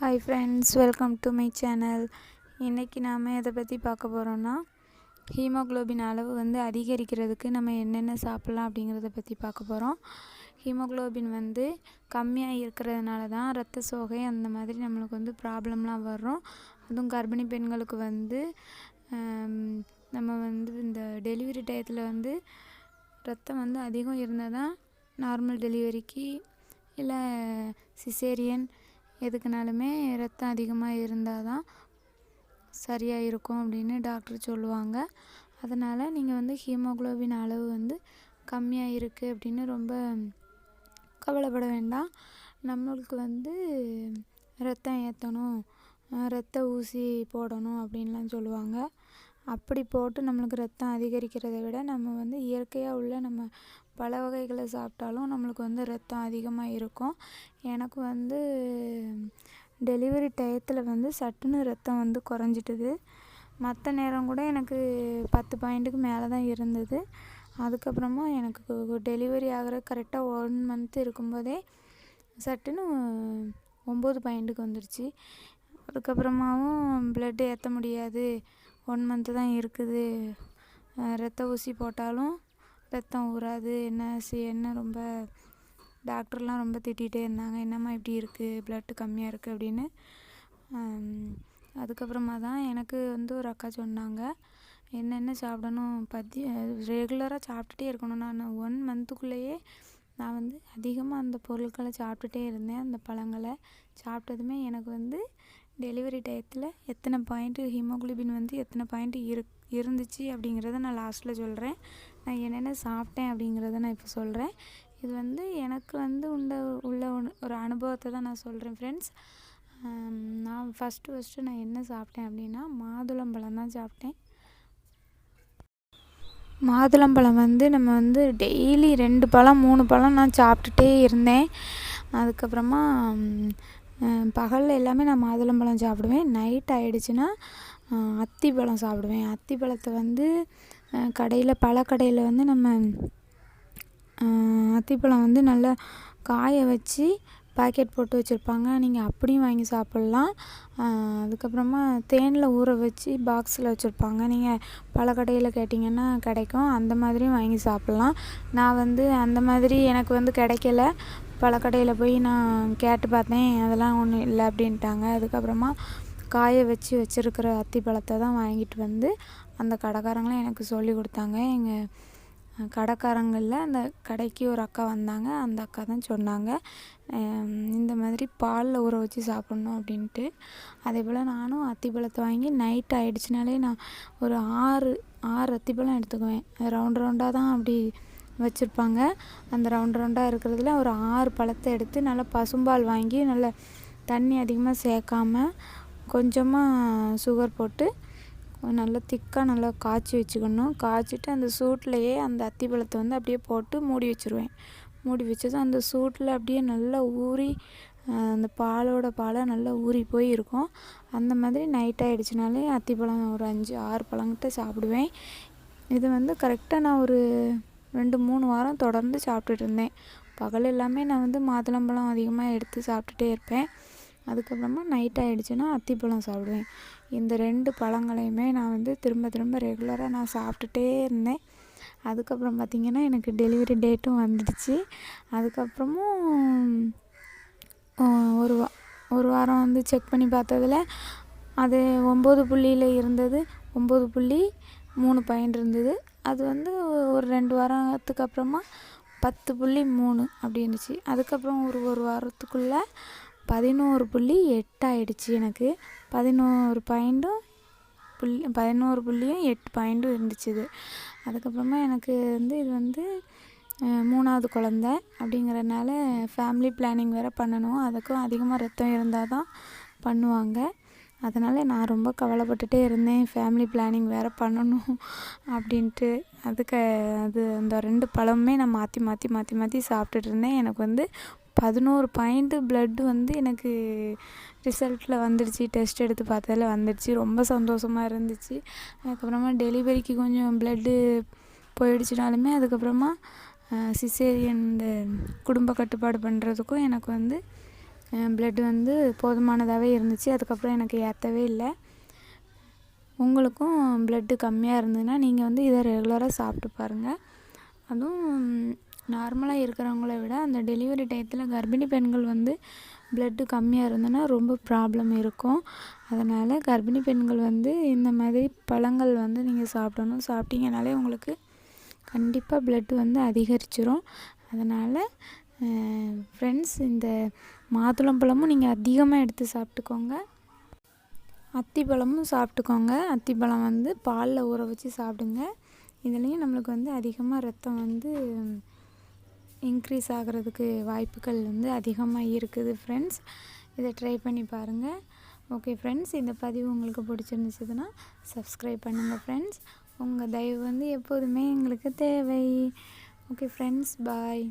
Hi friends welcome to my channel இன்றைக்கி நாம் எதை பற்றி பார்க்க போகிறோன்னா ஹீமோக்ளோபின் அளவு வந்து அதிகரிக்கிறதுக்கு நம்ம என்னென்ன சாப்பிட்லாம் அப்படிங்கிறத பற்றி பார்க்க போகிறோம் ஹீமோக்ளோபின் வந்து கம்மியாக இருக்கிறதுனால தான் ரத்த சோகை அந்த மாதிரி நம்மளுக்கு வந்து ப்ராப்ளம்லாம் வரும் அதுவும் கர்ப்பிணி பெண்களுக்கு வந்து நம்ம வந்து இந்த டெலிவரி டயத்தில் வந்து ரத்தம் வந்து அதிகம் இருந்தால் தான் நார்மல் டெலிவரிக்கு இல்லை சிசேரியன் எதுக்குனாலுமே ரத்தம் அதிகமாக இருந்தால் தான் சரியாக இருக்கும் அப்படின்னு டாக்டர் சொல்லுவாங்க. அதனால் நீங்கள் வந்து ஹீமோகுளோபின் அளவு வந்து கம்மியாக இருக்குது அப்படின்னு ரொம்ப கவலைப்பட வேண்டாம். நம்மளுக்கு வந்து ரத்தம் ஏற்றணும் ரத்த ஊசி போடணும் அப்படின்லாம் சொல்லுவாங்க. அப்படி போட்டு நம்மளுக்கு ரத்தம் அதிகரிக்கிறதை விட நம்ம வந்து இயற்கையாக உள்ள நம்ம பல வகைகளை சாப்பிட்டாலும் நம்மளுக்கு வந்து ரத்தம் அதிகமாக இருக்கும். எனக்கு வந்து டெலிவரி டயத்தில் வந்து சட்டுன்னு ரத்தம் வந்து குறைஞ்சிட்டுது. மற்ற நேரம் கூட எனக்கு பத்து பாயிண்ட்டுக்கு மேலே தான் இருந்தது. அதுக்கப்புறமா எனக்கு டெலிவரி ஆகிற கரெக்டாக ஒன் மந்த் இருக்கும்போதே சட்டுன்னு ஒம்பது பாயிண்ட்டுக்கு வந்துடுச்சு. அதுக்கப்புறமாவும் பிளட்டு ஏற்ற முடியாது. ஒன் மந்த்து தான் இருக்குது. ரத்த ஊசி போட்டாலும் ரத்தம் ஊறாது என்ன சி- என்ன ரொம்ப டாக்டர்லாம் ரொம்ப திட்டிகிட்டே இருந்தாங்க. என்னம்மா இப்படி இருக்குது ப்ளட்டு கம்மியாக இருக்குது அப்படின்னு. அதுக்கப்புறமா தான் எனக்கு வந்து ஒரு அக்கா சொன்னாங்க. என்னென்ன சாப்பிடணும்? பத்தி ரெகுலராக சாப்பிட்டுட்டே இருக்கணும். நான் ஒன் மந்த்துக்குள்ளேயே நான் வந்து அதிகமாக அந்த பொருட்களை சாப்பிட்டுட்டே இருந்தேன். அந்த பழங்களை சாப்பிட்டதுமே எனக்கு வந்து டெலிவரி டயத்தில் எத்தனை பாயிண்ட்டு ஹீமோகுளோபின் வந்து எத்தனை பாயிண்ட்டு இரு இருந்துச்சு அப்படிங்கிறத நான் லாஸ்ட்டில் சொல்கிறேன் நான் என்னென்ன சாப்பிட்டேன் அப்படிங்கிறத நான் இப்போ சொல்கிறேன் இது வந்து எனக்கு வந்து உண்ட உள்ள ஒரு அனுபவத்தை தான் நான் சொல்கிறேன் ஃப்ரெண்ட்ஸ் நான் ஃபஸ்ட்டு ஃபஸ்ட்டு நான் என்ன சாப்பிட்டேன் அப்படின்னா மாதுளம்பழம் தான் சாப்பிட்டேன். மாதுளம்பழம் வந்து நம்ம வந்து டெய்லி ரெண்டு பழம் மூணு பழம் நான் சாப்பிட்டுட்டே இருந்தேன். அதுக்கப்புறமா பகலில் எல்லாமே நான் மாதுளம்பழம் சாப்பிடுவேன். நைட் ஆகிடுச்சுன்னா அத்திப்பழம் சாப்பிடுவேன். அத்திப்பழத்தை வந்து கடையில் பழக்கடையில் வந்து நம்ம அத்திப்பழம் வந்து நல்லா காய வச்சு பாக்கெட் போட்டு வச்சுருப்பாங்க. நீங்கள் அப்படியும் வாங்கி சாப்பிட்லாம். அதுக்கப்புறமா தேனில் ஊற வச்சு பாக்ஸில் வச்சுருப்பாங்க. நீங்கள் பழக்கடையில் கேட்டிங்கன்னா கிடைக்கும். அந்த மாதிரியும் வாங்கி சாப்பிட்லாம். நான் வந்து அந்த மாதிரி எனக்கு வந்து கிடைக்கல. பழக்கடையில் போய் நான் கேட்டு பார்த்தேன். அதெல்லாம் ஒன்றும் இல்லை அப்படின்ட்டாங்க. அதுக்கப்புறமா காய வச்சு வச்சுருக்கிற அத்திப்பழத்தை தான் வாங்கிட்டு வந்து அந்த கடைக்காரங்களும் எனக்கு சொல்லி கொடுத்தாங்க. எங்கள் கடைக்காரங்களில் அந்த கடைக்கு ஒரு அக்கா வந்தாங்க. அந்த அக்கா தான் சொன்னாங்க இந்த மாதிரி பாலில் ஊற வச்சு சாப்பிட்ணும் அப்படின்ட்டு. அதே போல் நானும் அத்திப்பழத்தை வாங்கி நைட் ஆகிடுச்சினாலே நான் ஒரு ஆறு ஆறு அத்திப்பழம் எடுத்துக்குவேன். ரவுண்ட் ரவுண்டாக தான் அப்படி வச்சுருப்பாங்க. அந்த ரவுண்ட் ரவுண்டாக இருக்கிறதுல ஒரு ஆறு பழத்தை எடுத்து நல்லா பசும்பால் வாங்கி நல்லா தண்ணி அதிகமாக சேர்க்காமல் கொஞ்சமாக சுகர் போட்டு நல்லா திக்காக நல்லா காய்ச்சி வச்சுக்கணும். காய்ச்சிட்டு அந்த சூட்லேயே அந்த அத்திப்பழத்தை வந்து அப்படியே போட்டு மூடி வச்சுருவேன். மூடி வச்சது அந்த சூட்டில் அப்படியே நல்லா ஊறி அந்த பாலோட பாலை நல்லா ஊறி போய் இருக்கும் அந்த மாதிரி நைட் ஆகிடுச்சினாலே அத்திப்பழம் ஒரு அஞ்சு ஆறு பழங்கிட்ட சாப்பிடுவேன். இது வந்து கரெக்டாக நான் ஒரு ரெண்டு மூணு வாரம் தொடர்ந்து சாப்பிட்டுட்டு இருந்தேன். பகல் எல்லாமே நான் வந்து மாதுளம்பழம் அதிகமாக எடுத்து சாப்பிட்டுட்டே இருப்பேன். அதுக்கப்புறமா நைட் ஆகிடுச்சுன்னா அத்திப்பழம் சாப்பிடுவேன். இந்த ரெண்டு பழங்களையுமே நான் வந்து திரும்ப திரும்ப ரெகுலராக நான் சாப்பிட்டுட்டே இருந்தேன். அதுக்கப்புறம் பார்த்திங்கன்னா எனக்கு டெலிவரி டேட்டும் வந்துடுச்சு. அதுக்கப்புறமும் ஒரு வா ஒரு வாரம் வந்து செக் பண்ணி பார்த்ததுல அது ஒம்பது புள்ளியில் இருந்தது. ஒம்பது புள்ளி மூணு பாயிண்ட் இருந்தது. அது வந்து ஒரு ரெண்டு வாரத்துக்கு அப்புறமா பத்து புள்ளி மூணு அப்படி இருந்துச்சு. அதுக்கப்புறம் ஒரு ஒரு வாரத்துக்குள்ளே பதினோரு புள்ளி எட்டு ஆயிடுச்சு எனக்கு. பதினோரு பாயிண்ட்டும் புள்ளி பதினோரு புள்ளியும் எட்டு பாயிண்ட்டும் இருந்துச்சு இது. அதுக்கப்புறமா எனக்கு வந்து இது வந்து மூணாவது குழந்த அப்படிங்கிறனால ஃபேமிலி பிளானிங் வேறு பண்ணணும். அதுக்கும் அதிகமாக ரத்தம் இருந்தால் தான் பண்ணுவாங்க. அதனால் நான் ரொம்ப கவலைப்பட்டுட்டே இருந்தேன். ஃபேமிலி பிளானிங் வேறு பண்ணணும் அப்படின்ட்டு. அதுக்கு அது அந்த ரெண்டு பழமுமே நான் மாற்றி மாற்றி மாற்றி மாற்றி சாப்பிட்டுட்டு இருந்தேன். எனக்கு வந்து பதினோரு பாயிண்ட்டு பிளட்டு வந்து எனக்கு ரிசல்ட்டில் வந்துடுச்சு. டெஸ்ட் எடுத்து பார்த்ததில் வந்துடுச்சு. ரொம்ப சந்தோஷமாக இருந்துச்சு. அதுக்கப்புறமா டெலிவரிக்கு கொஞ்சம் பிளட்டு போயிடுச்சுனாலுமே அதுக்கப்புறமா சிசேரியன் இந்த குடும்ப கட்டுப்பாடு பண்ணுறதுக்கும் எனக்கு வந்து ப்ளட் வந்து போதுமானதாகவே இருந்துச்சு. அதுக்கப்புறம் எனக்கு ஏற்றவே இல்லை. உங்களுக்கும் ப்ளட்டு கம்மியாக இருந்ததுன்னா நீங்கள் வந்து இதை ரெகுலராக சாப்பிட்டு பாருங்கள் அதுவும் நார்மலாக இருக்கிறவங்கள விட அந்த டெலிவரி டயத்தில் கர்ப்பிணி பெண்கள் வந்து ப்ளட்டு கம்மியாக இருந்ததுன்னா ரொம்ப ப்ராப்ளம் இருக்கும். அதனால் கர்ப்பிணி பெண்கள் வந்து இந்த மாதிரி பழங்கள் வந்து நீங்கள் சாப்பிடணும். சாப்பிட்டீங்கனாலே உங்களுக்கு கண்டிப்பாக ப்ளட் வந்து அதிகரிச்சிரும். அதனால் ஃப்ரெண்ட்ஸ் இந்த மாதுளம்பழமும் நீங்கள் அதிகமாக எடுத்து சாப்பிட்டுக்கோங்க. அத்திப்பழமும் சாப்பிட்டுக்கோங்க. அத்திப்பழம் வந்து பாலில் ஊற வச்சு சாப்பிடுங்க. இதுலேயும் நம்மளுக்கு வந்து அதிகமாக ரத்தம் வந்து இன்க்ரீஸ் ஆகிறதுக்கு வாய்ப்புகள் வந்து அதிகமாக இருக்குது ஃப்ரெண்ட்ஸ் இதை ட்ரை பண்ணி பாருங்கள் ஓகே ஃப்ரெண்ட்ஸ் இந்த பதிவு உங்களுக்கு பிடிச்சிருந்துச்சுன்னா சப்ஸ்கிரைப் பண்ணுங்கள் ஃப்ரெண்ட்ஸ் உங்கள் தயவு வந்து எப்போதுமே எங்களுக்கு தேவை. Okay friends bye